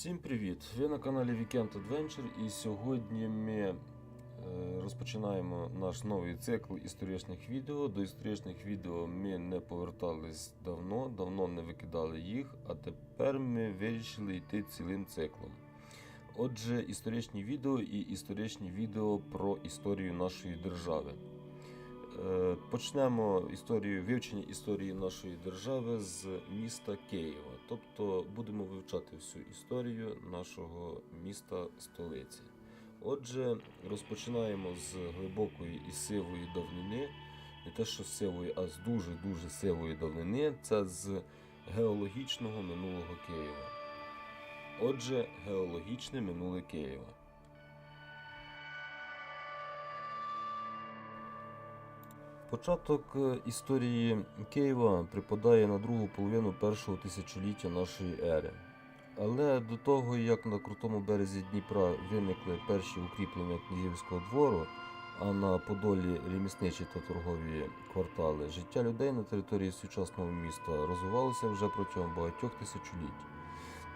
Всім привіт! Ви на каналі Weekend Adventure і сьогодні ми е, розпочинаємо наш новий цикл історичних відео. До історичних відео ми не повертались давно, давно не викидали їх, а тепер ми вирішили йти цілим циклом. Отже, історичні відео і історичні відео про історію нашої держави. Е, Почнемо історію вивчення історії нашої держави з міста Києва. Тобто будемо вивчати всю історію нашого міста столиці. Отже, розпочинаємо з глибокої і сивої давнини. Не те, що сивої, а з дуже-дуже сивої давнини. Це з геологічного минулого Києва. Отже, геологічне минуле Києва. Початок е, історії Києва припадає на другу половину першого тисячоліття нашої ери. Але до того, як на крутому березі Дніпра виникли перші укріплення князівського двору, а на Подолі ремісничі та торгові квартали, життя людей на території сучасного міста розвивалося вже протягом багатьох тисячоліть.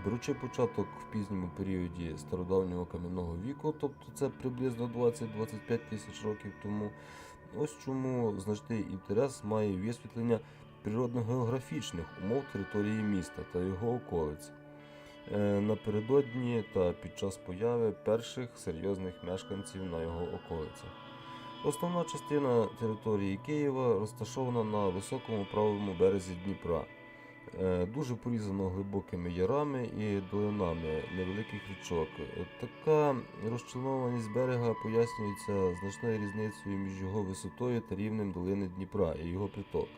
Беручи початок в пізньому періоді стародавнього кам'яного віку, тобто це приблизно 20-25 тисяч років тому, ось чому значний інтерес має висвітлення природно-географічних умов території міста та його околиць. Е, Напередодні та під час появи перших серйозних мешканців на його околицях. Основна частина території Києва розташована на високому правому березі Дніпра, дуже порізано глибокими ярами і долинами невеликих річок. Е, Така розчленованість берега пояснюється значною різницею між його висотою та рівнем долини Дніпра і його приток.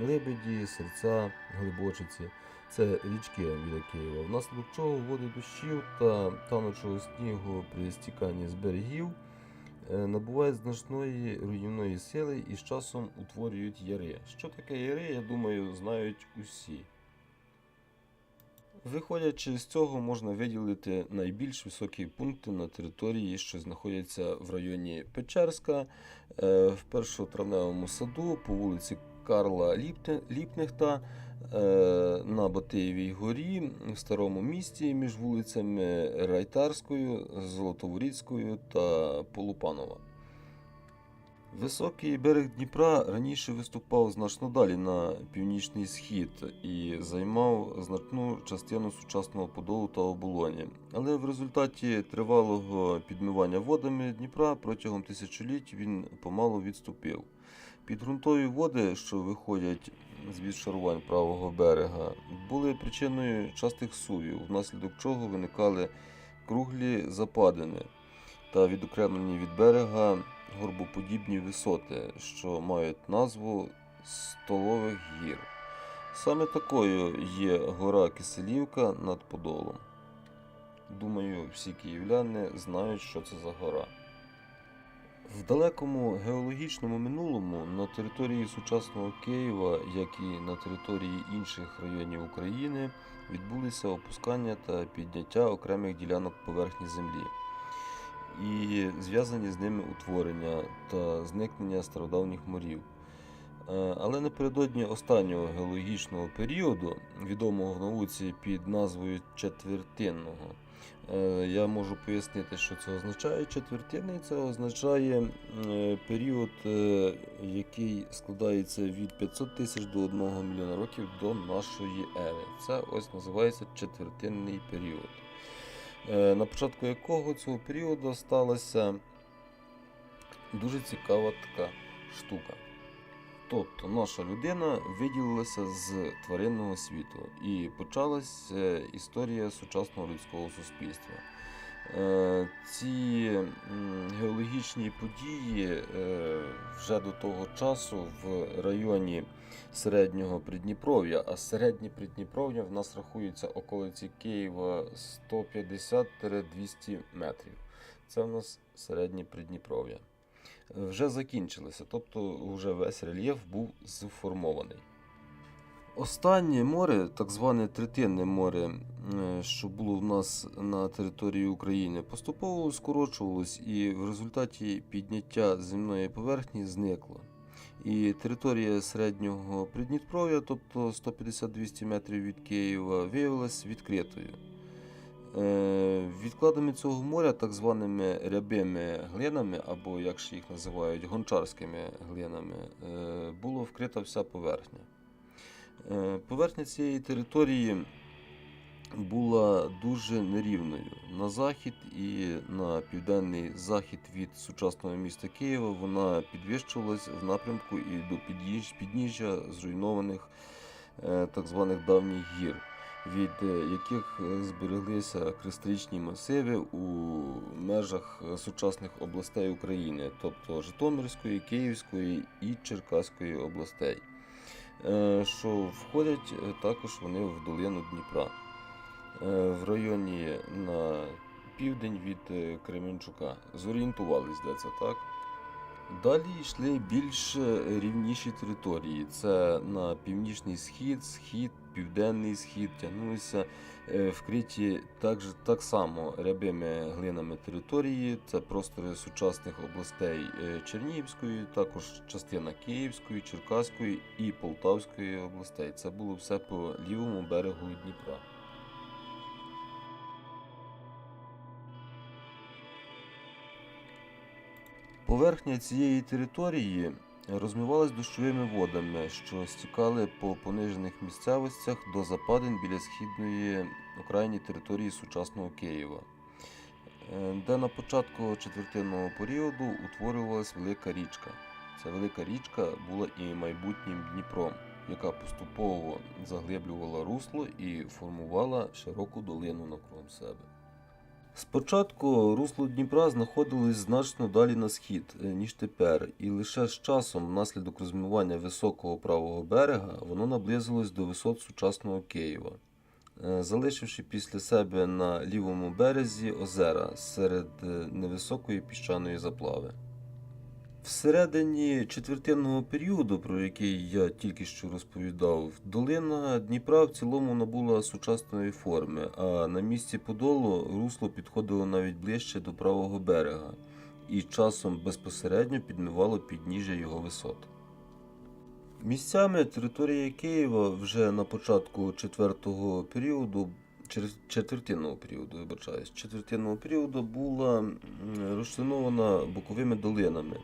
Лебеді, серця, глибочиці це річки біля Києва, внаслідок чого води дощів та танучого снігу при стіканні з берегів е, набувають значної руйнівної сили і з часом утворюють яри. Що таке яри, я думаю, знають усі. Виходячи з цього, можна виділити найбільш високі пункти на території, що знаходяться в районі Печерська, е, в першотравневому саду по вулиці Карла Ліпнехта, е, на Батиєвій горі, в старому місті між вулицями Райтарською, Золотоворіцькою та Полупанова. Високий берег Дніпра раніше виступав значно далі на північний схід і займав значну частину сучасного Подолу та оболоні. Але в результаті тривалого підмивання водами Дніпра протягом тисячоліть він помалу відступив. Підґрунтові води, що виходять з відшарувань правого берега, були причиною частих сувів, внаслідок чого виникали круглі западини та відокремлені від берега горбоподібні висоти, що мають назву Столових гір. Саме такою є гора Киселівка над Подолом. Думаю, всі київляни знають, що це за гора. Далекому геологічному минулому на території сучасного Києва, як і на території інших районів України, відбулися опускання та підняття окремих ділянок поверхні землі і зв'язані з ними утворення та зникнення стародавніх морів. Е, Але напередодні останнього геологічного періоду, відомого в науці під назвою четвертинного, я можу пояснити, що це означає. Четвертинний це означає е, період, е, який складається від 500 тисяч до 1 мільйона років до нашої ери. Це ось називається четвертинний період. Е, на початку якого цього періоду сталася дуже цікава така штука. Тобто наша людина виділилася з тваринного світу і почалася історія сучасного людського суспільства. Е, Ці геологічні події е, вже до того часу в районі середнього Придніпров'я, а середнє Придніпров'я в нас рахується околиці Києва 150-200 метрів. Це в нас середнє Придніпров'я. Вже закінчилося, тобто вже весь рельєф був зформований. Останнє море, так зване третинне море, е, що було в нас на території України, поступово скорочувалось і в результаті підняття земної поверхні зникло. І територія середнього Придніпров'я, тобто 150-200 метрів від Києва, виявилась відкритою. Е, Відкладами цього моря, так званими рябими глинами, або як ще їх називають гончарськими глинами, е, була вкрита вся поверхня. Е, Поверхня цієї території була дуже нерівною. На захід і на південний захід від сучасного міста Києва вона підвищувалась в напрямку і до підніжжя зруйнованих так званих давніх гір, від е, яких е, збереглися кристалічні масиви у межах сучасних областей України, тобто Житомирської, Київської і Черкаської областей, е, що входять також вони в долину Дніпра в районі на південь від Кременчука. Зорієнтувались, де це так. Далі йшли більш е, рівніші території. Це на північний схід, схід, південний схід тягнулися е, вкриті так, так само рябими глинами території. Це простори сучасних областей е, Чернігівської, також частина Київської, Черкаської і Полтавської областей. Це було все по лівому берегу Дніпра. Поверхня цієї території розмивалась дощовими водами, що стікали по понижених місцевостях до западин біля східної окраїні території сучасного Києва, е, де на початку четвертинного періоду утворювалась велика річка. Ця велика річка була і майбутнім Дніпром, яка поступово заглиблювала русло і формувала широку долину навколо себе. Спочатку русло Дніпра знаходилось значно далі на схід, е, ніж тепер, і лише з часом, внаслідок розмивання високого правого берега, воно наблизилось до висот сучасного Києва, е, залишивши після себе на лівому березі озера серед е, невисокої піщаної заплави. Всередині четвертинного періоду, про який я тільки що розповідав, долина Дніпра в цілому набула сучасної форми, а на місці Подолу русло підходило навіть ближче до правого берега і часом безпосередньо підмивало підніжжя його висот. Місцями територія Києва вже на початку четвертого періоду, четвертинного періоду, вибачаюсь, четвертинного періоду була розчленована боковими долинами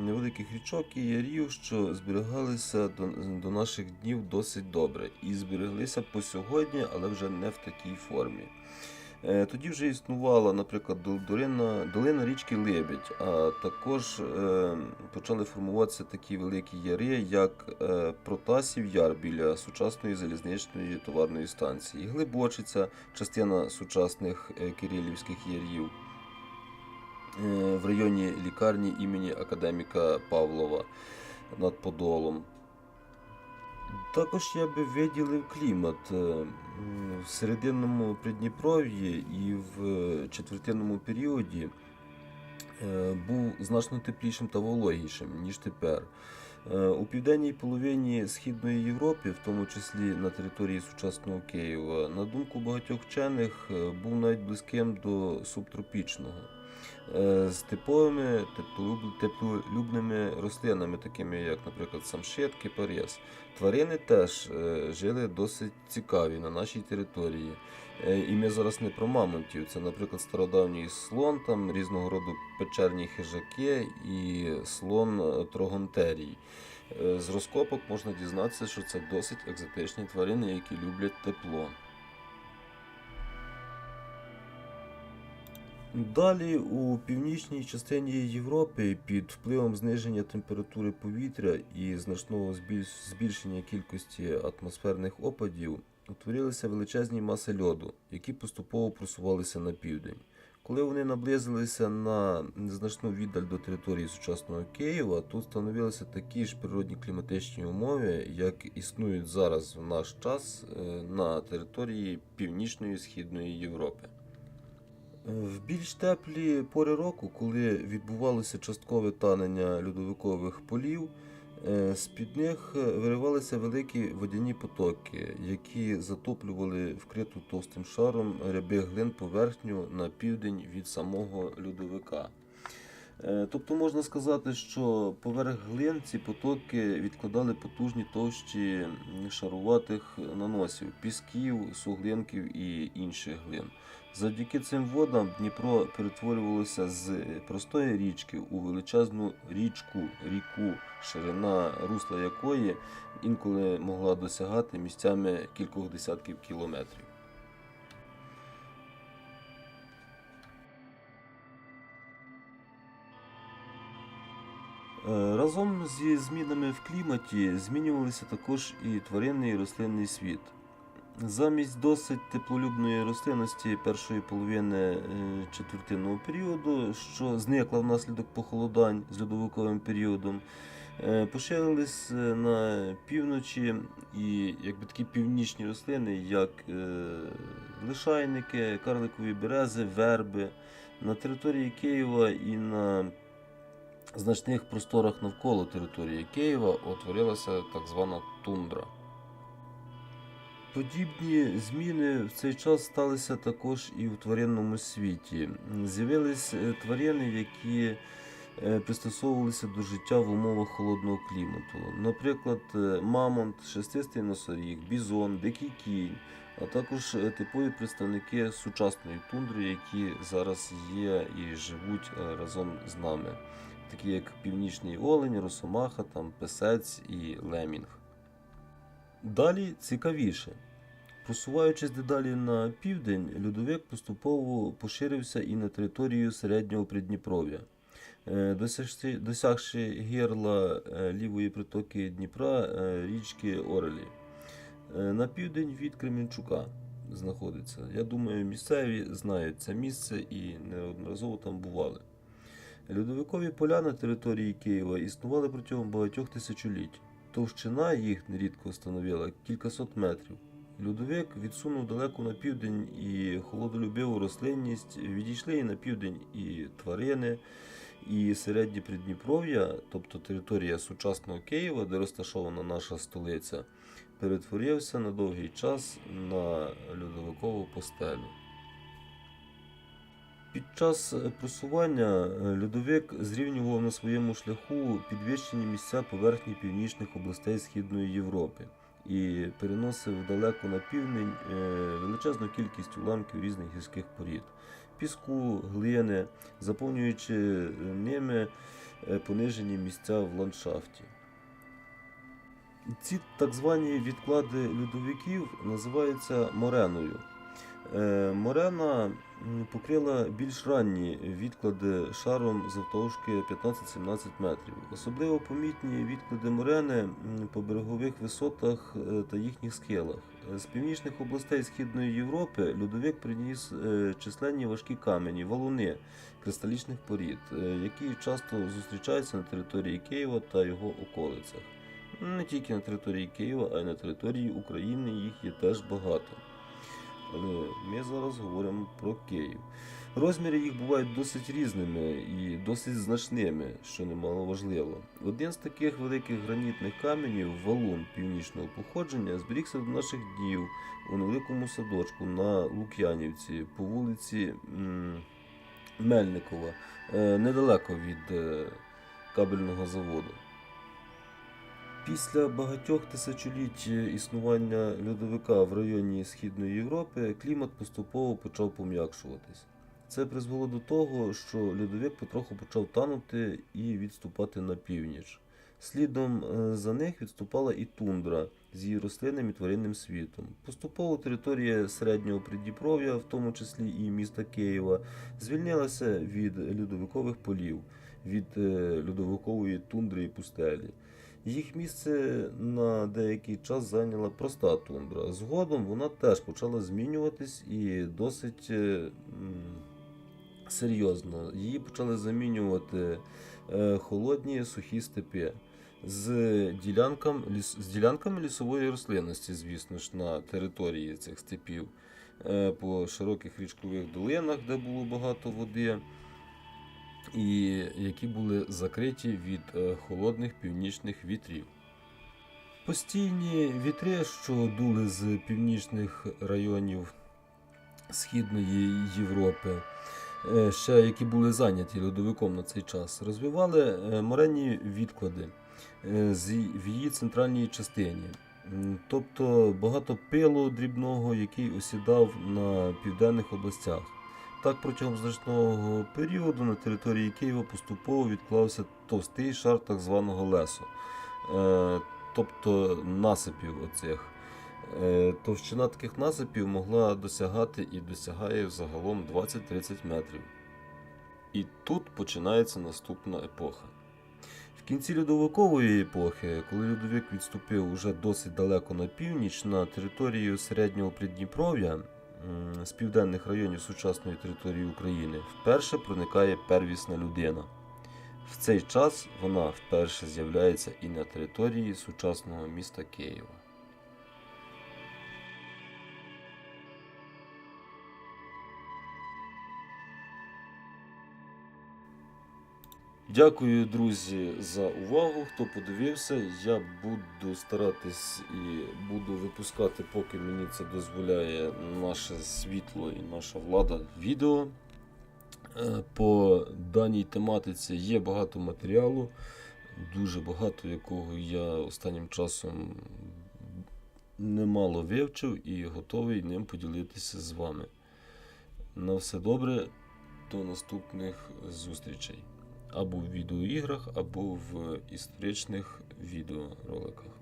невеликих річок і ярів, що зберігалися до, до наших днів досить добре. І збереглися по сьогодні, але вже не в такій формі. Е, Тоді вже існувала, наприклад, долина, долина річки Лебідь, а також е, почали формуватися такі великі яри, як е, Протасів Яр біля сучасної залізничної товарної станції, Глибочиця, частина сучасних е, Кирилівських ярів в районі лікарні імені академіка Павлова над Подолом. Також я би виділив клімат е, в серединному Придніпров'ї і в е, четвертинному періоді е, був значно теплішим та вологішим, ніж тепер. Е, У південній половині Східної Європи, в тому числі на території сучасного Києва, на думку багатьох вчених, е, був навіть близьким до субтропічного. Е, З типовими теплолюб- теплолюбними рослинами, такими як, наприклад, самшит, кипарис. Тварини теж е, жили досить цікаві на нашій території. Е, І ми зараз не про мамонтів, це, наприклад, стародавній слон, там різного роду печерні хижаки і слон трогонтерій. З розкопок можна дізнатися, що це досить екзотичні тварини, які люблять тепло. Далі у північній частині Європи під впливом зниження температури повітря і значного збільшення кількості атмосферних опадів утворилися величезні маси льоду, які поступово просувалися на південь. Коли вони наблизилися на незначну віддаль до території сучасного Києва, тут становилися такі ж природні кліматичні умови, як існують зараз в наш час е, на території Північної Східної Європи. В більш теплі пори року, коли відбувалося часткове танення льодовикових полів, е, з-під них виривалися великі водяні потоки, які затоплювали вкриту товстим шаром рябих глин поверхню на південь від самого льодовика. Е, Тобто можна сказати, що поверх глин ці потоки відкладали потужні товщі шаруватих наносів, пісків, суглинків і інших глин. Завдяки цим водам Дніпро перетворювалося з простої річки у величезну річку, ріку, ширина русла якої інколи могла досягати місцями кількох десятків кілометрів. Е, Разом зі змінами в кліматі змінювалися також і тваринний і рослинний світ. Замість досить теплолюбної рослинності першої половини е, четвертинного періоду, що зникла внаслідок похолодань з льодовиковим періодом, е, поширились е, на півночі і якби такі північні рослини, як лишайники, карликові берези, верби. На території Києва і на значних просторах навколо території Києва утворилася так звана тундра. Подібні зміни в цей час сталися також і в тваринному світі. З'явились е, тварини, які е, пристосовувалися до життя в умовах холодного клімату. Наприклад, е, мамонт, шестистий носоріг, бізон, дикий кінь, а також типові представники сучасної тундри, які зараз є і живуть разом з нами, такі як північний олень, росомаха, там, песець і лемінг. Далі цікавіше. Просуваючись дедалі на південь, льодовик поступово поширився і на територію середнього Придніпров'я. Е, Досягши, гірла е, лівої притоки Дніпра е, річки Орелі. На південь від Кременчука знаходиться. Я думаю, місцеві знають це місце і неодноразово там бували. Льодовикові поля на території Києва існували протягом багатьох тисячоліть. Товщина їх нерідко становила кількасот метрів. Льодовик відсунув далеко на південь і холодолюбиву рослинність, відійшли і на південь і тварини, і середнє Придніпров'я, тобто територія сучасного Києва, де розташована наша столиця, перетворився на довгий час на льодовикову постелю. Під час е, просування е, льодовик зрівнював на своєму шляху підвищені місця поверхні північних областей Східної Європи і переносив далеко на південь е, величезну кількість уламків різних гірських порід, піску, глини, заповнюючи ними понижені місця в ландшафті. Ці так звані відклади льодовиків називаються мореною. Е, Морена покрила більш ранні відклади шаром завтовшки 15-17 метрів. Особливо помітні відклади морени по берегових висотах е, та їхніх схилах. З північних областей Східної Європи льодовик приніс е, численні важкі камені, валуни кристалічних порід, які часто зустрічаються на території Києва та його околицях. Не тільки на території Києва, а й на території України їх є теж багато. Але ми зараз говоримо про Київ. Розміри їх бувають досить різними і досить значними, що немало важливо. Один з таких великих гранітних каменів, валун північного походження, зберігся до наших днів у невеликому садочку на Лук'янівці по вулиці Мельникова, е, недалеко від е, кабельного заводу. Після багатьох тисячоліть існування льодовика в районі Східної Європи клімат поступово почав пом'якшуватись. Це призвело до того, що льодовик потроху почав танути і відступати на північ. Слідом е, за них відступала і тундра з її рослинним і тваринним світом. Поступово територія середнього Придніпров'я, в тому числі і міста Києва, звільнилася від льодовикових полів, від е, льодовикової тундри і пустелі. Їх місце на деякий час зайняла проста тундра. Згодом вона теж почала змінюватись і досить е, серйозно. Її почали замінювати е, холодні сухі степи з, ділянкам, з ділянками лісової рослинності, звісно ж, на території цих степів, е, по широких річкових долинах, де було багато води і які були закриті від е, холодних північних вітрів. Постійні вітри, що дули з північних районів Східної Європи, е, ще які були зайняті льодовиком на цей час, розвивали е, моренні відклади в її центральній частині. Тобто багато пилу дрібного, який осідав на південних областях. Так, протягом значного періоду на території Києва поступово відклався товстий шар так званого лесу, е, тобто насипів оцих. Е, Товщина таких насипів могла досягати і досягає загалом 20-30 метрів. І тут починається наступна епоха. В кінці льодовикової епохи, коли льодовик відступив уже досить далеко на північ, на територію середнього Придніпров'я з південних районів сучасної території України, вперше проникає первісна людина. В цей час вона вперше з'являється і на території сучасного міста Києва. Дякую, друзі, за увагу. Хто подивився, я буду старатись і буду випускати, поки мені це дозволяє наше світло і наша влада відео. Е, По даній тематиці є багато матеріалу, дуже багато якого я останнім часом немало вивчив і готовий ним поділитися з вами. На все добре, до наступних зустрічей або в відеоіграх, або в історичних відеороликах.